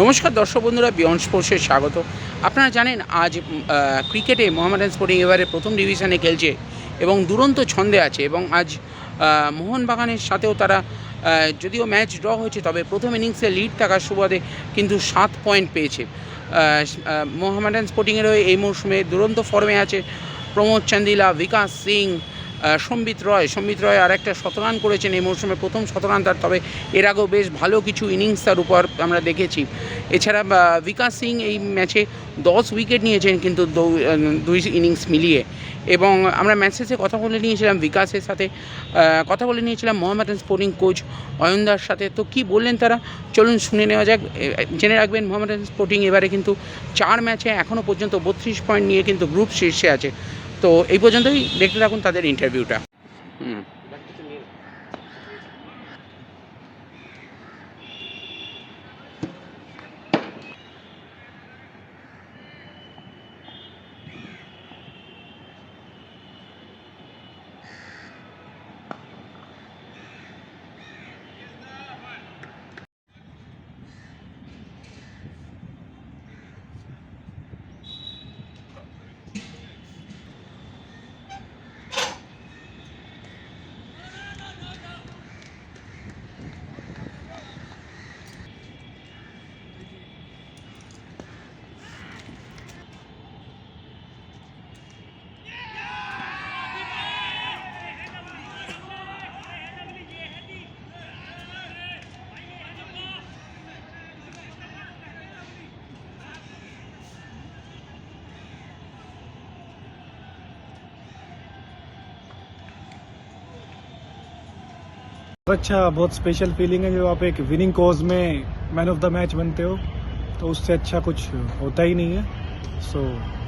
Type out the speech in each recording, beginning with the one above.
নমস্কার দর্শক বন্ধুরা বিয়ন্ড স্পোর্টসে স্বাগত। আপনারা জানেন, আজ ক্রিকেটে মোহামেডান স্পোর্টিং এবারে প্রথম ডিভিশনে খেলছে এবং দুরন্ত ছন্দে আছে এবং আজ মোহনবাগানের সাথেও তারা যদিও ম্যাচ ড্র হয়েছে, তবে প্রথম ইনিংসে লিড থাকার সুবাদে কিন্তু সাত পয়েন্ট পেয়েছে। মোহামেডান স্পোর্টিংয়ের এই মৌসুমে দুরন্ত ফর্মে আছে। প্রমোদ চান্দিলা, বিকাশ সিং সম্বিত রয়। সম্বিত রয় আর একটা শতরান করেছেন এই মৌসুমে, প্রথম শতরান তার, তবে এর আগেও বেশ ভালো কিছু ইনিংস তার উপর আমরা দেখেছি। এছাড়া বিকাশ সিং এই ম্যাচে দশ উইকেট নিয়েছেন কিন্তু দুই ইনিংস মিলিয়ে। এবং আমরা ম্যাচ শেষে কথা বলে নিয়েছিলাম বিকাশের সাথে কথা বলে নিয়েছিলাম মোহামেডান স্পোর্টিং কোচ অয়নদার সাথে। তো কি বললেন তারা? চলুন শুনে নেওয়া যাক। জেনে রাখবেন মোহামেডান স্পোর্টিং এবারে কিন্তু চার ম্যাচে এখনও পর্যন্ত বত্রিশ পয়েন্ট নিয়ে কিন্তু গ্রুপ শীর্ষে আছে। তো এই পর্যন্তই। দেখতে থাকুন তাদের ইন্টারভিউটা হুম। अच्छा बहुत स्पेशल फीलिंग है जब आप एक विनिंग कोज में मैन ऑफ द मैच बनते हो तो उससे अच्छा कुछ होता ही नहीं है so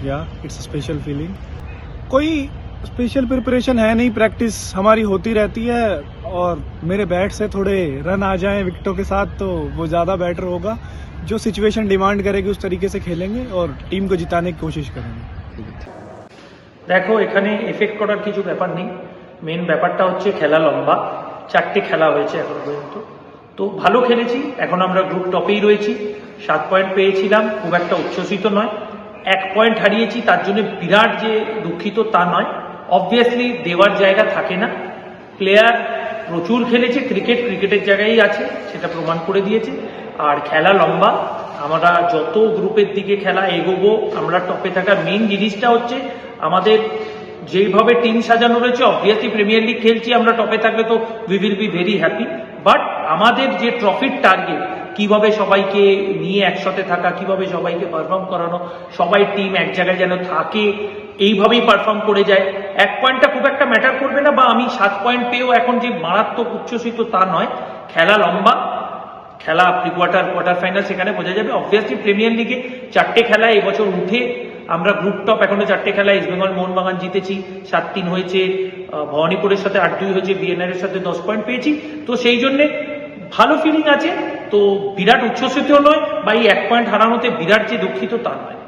yeah it's special feeling कोई स्पेशल प्रिपरेशन है नहीं प्रैक्टिस हमारी होती रहती है और मेरे बैट से थोड़े रन आ जाएं विकेटों के साथ तो वो ज़्यादा बेटर होगा जो सिचुएशन डिमांड करेगी उस तरीके से खेलेंगे और टीम को जिताने की कोशिश करेंगे দেখো এখানে এফেক্ট করার কিছু ব্যাপার নেই মেন ব্যাপারটা হচ্ছে খেলা লম্বা চারটে খেলা হয়েছে এখন পর্যন্ত। তো ভালো খেলেছি, এখন আমরা গ্রুপ টপেই রয়েছি। সাত পয়েন্ট পেয়েছিলাম, খুব একটা উচ্ছ্বসিত নয়। এক পয়েন্ট হারিয়েছি, তার জন্য বিরাট যে দুঃখিত তা নয়। অবভিয়াসলি দেওয়ার জায়গা থাকে না। প্লেয়ার প্রচুর খেলেছে ক্রিকেট ক্রিকেটের জায়গায় আছে, সেটা প্রমাণ করে দিয়েছে। আর খেলা লম্বা, আমরা যত গ্রুপের দিকে খেলা এগোবো, আমরা টপে থাকার মেন জিনিসটা হচ্ছে আমাদের যেইভাবে টিম সাজানো রয়েছে অবভিয়াসলি প্রিমিয়ার লিগ খেলছি, আমরা টপে থাকলে তো we will be very happy but আমাদের যে ট্রফির টার্গেট কীভাবে সবাইকে নিয়ে একসাথে থাকা, কীভাবে সবাইকে পারফর্ম করানো, সবাই টিম এক জায়গায় যেন থাকে, এইভাবেই পারফর্ম করে যায়। এক পয়েন্টটা খুব একটা ম্যাটার করবে না, বা আমি সাত পয়েন্ট পেয়েও এখন যে মারাত্মক উচ্ছ্বসিত তা নয়। খেলা লম্বা, খেলা প্রি কোয়ার্টার কোয়ার্টার ফাইনাল সেখানে বোঝা যাবে। অবভিয়াসলি প্রিমিয়ার লিগে চারটে খেলা এবছর উঠে আমরা গ্রুপ টপ এখনও চারটে খেলায় ইস্ট বেঙ্গল মোহনবাগান জিতেছি সাত তিন হয়েছে ভবানীপুরের সাথে আট দুই হয়েছে বিএনআর এর সাথে দশ পয়েন্ট পেয়েছি। তো সেই জন্যে ভালো ফিলিং আছে, তো বিরাট উচ্ছ্বসিত নয় বা এই এক পয়েন্ট হারানোতে বিরাট যে দুঃখিত তা নয়।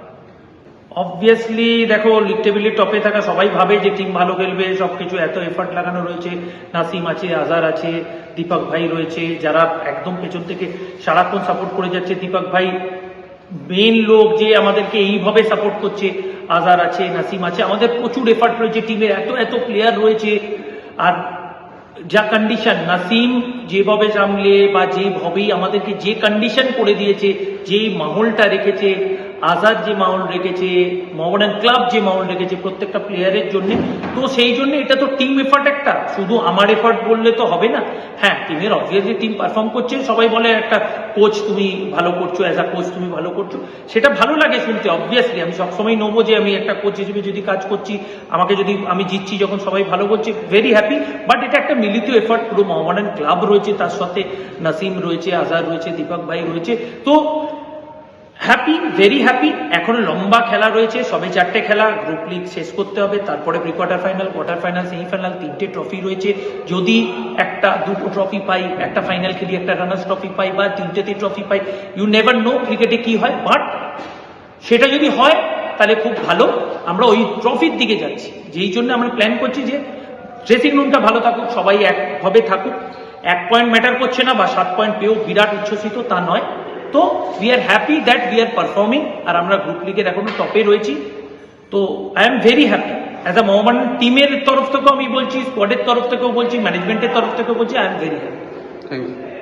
অবভিয়াসলি দেখো লিগ টেবিলের টপে থাকা সবাই ভাবে যে টিম ভালো খেলবে, সবকিছু এত এফার্ট লাগানো রয়েছে। নাসিম আছে আজার আছে, দীপক ভাই রয়েছে, যারা একদম পেছন থেকে সারাক্ষণ সাপোর্ট করে যাচ্ছে, দীপক ভাই মেন লোক যে আমাদেরকে এইভাবে সাপোর্ট করছে আজার আছে, নাসিম আছে, আমাদের প্রচুর এফার্ট রয়েছে টিমের এত এত প্লেয়ার রয়েছে। আর যা কন্ডিশন নাসিম যেভাবে সামলে বা যেভাবেই আমাদেরকে যে কন্ডিশন করে দিয়েছে যেই মাহলটা রেখেছে আজাদ যে মাহল রেখেছে মোহামেডান ক্লাব যে মাহল রেখেছে প্রত্যেকটা প্লেয়ারের জন্য। তো সেই জন্য এটা তো টিম এফার্ট একটা। শুধু আমার এফার্ট বললে তো হবে না। হ্যাঁ টিমের অবভিয়াসলি টিম পারফর্ম করছে। সবাই বলে, একটা কোচ তুমি ভালো করছ অ্যাজ আ কোচ তুমি ভালো করছ। সেটা ভালো লাগে শুনতে অবভিয়াসলি আমি সবসময় নেব যে আমি একটা কোচ হিসেবে যদি কাজ করছি, আমাকে যদি আমি জিতছি যখন সবাই ভালো করছে ভেরি হ্যাপি বাট এটা একটা মিলিত এফার্ট পুরো মোহামেডান ক্লাব রয়েছে, তার সাথে নাসিম রয়েছে, আজাদ রয়েছে, দীপক ভাই রয়েছে। তো হ্যাপি ভেরি হ্যাপি এখন লম্বা খেলা রয়েছে, সবে চারটে খেলা গ্রুপ লিগ শেষ করতে হবে, তারপরে pre quarter final quarter final semifinal তিনটে ট্রফি রয়েছে। যদি একটা, দুটো ট্রফি পাই, একটা ফাইনাল খেলি, একটা রানার্স ট্রফি পাই, বা তিনটেতে ট্রফি পাই ইউ নেভার নো ক্রিকেটে কি হয় বাট সেটা যদি হয়, তাহলে খুব ভালো। আমরা ওই ট্রফির দিকে যাচ্ছি। যেই জন্য আমরা প্ল্যান করছি যে ড্রেসিং রুমটা ভালো থাকুক, সবাই একভাবে থাকুক। এক পয়েন্ট ম্যাটার করছে না, বা সাত পয়েন্ট পেয়েও বিরাট উচ্ছ্বসিত, তা নয়। তো we are happy that we are performing আর আমরা গ্রুপ লিগের এখনও টপে রয়েছি। তো I am very happy as a Mohammedan টিমের তরফ থেকেও আমি বলছি স্কোয়াডের তরফ থেকেও বলছি ম্যানেজমেন্টের তরফ থেকেও বলছি I am very happy thank you